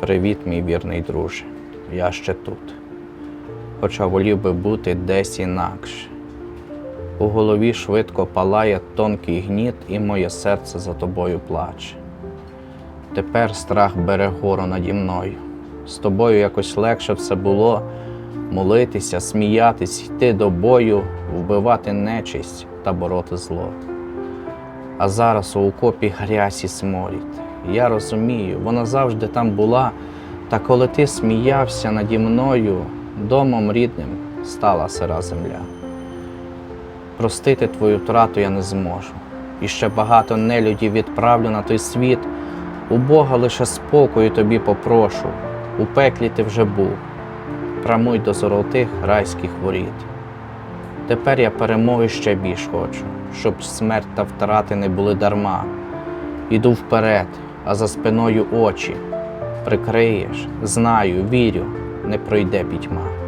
Привіт, мій вірний друже. Я ще тут. Хоча волів би бути десь інакше. У голові швидко палає тонкий гніт, і моє серце за тобою плаче. Тепер страх бере гору наді мною. З тобою якось легше все було молитися, сміятись, йти до бою, вбивати нечисть та бороти зло. А зараз у окопі грязь і сморід. Я розумію, вона завжди там була, та коли ти сміявся наді мною, домом рідним стала сира земля. Простити твою втрату я не зможу. І ще багато нелюдів відправлю на той світ. У Бога лише спокою тобі попрошу. У пеклі ти вже був. Прамуй до золотих райських воріт. Тепер я перемоги ще більш хочу, щоб смерть та втрати не були дарма. Іду вперед, а за спиною очі. Прикриєш, знаю, вірю, не пройде пітьма.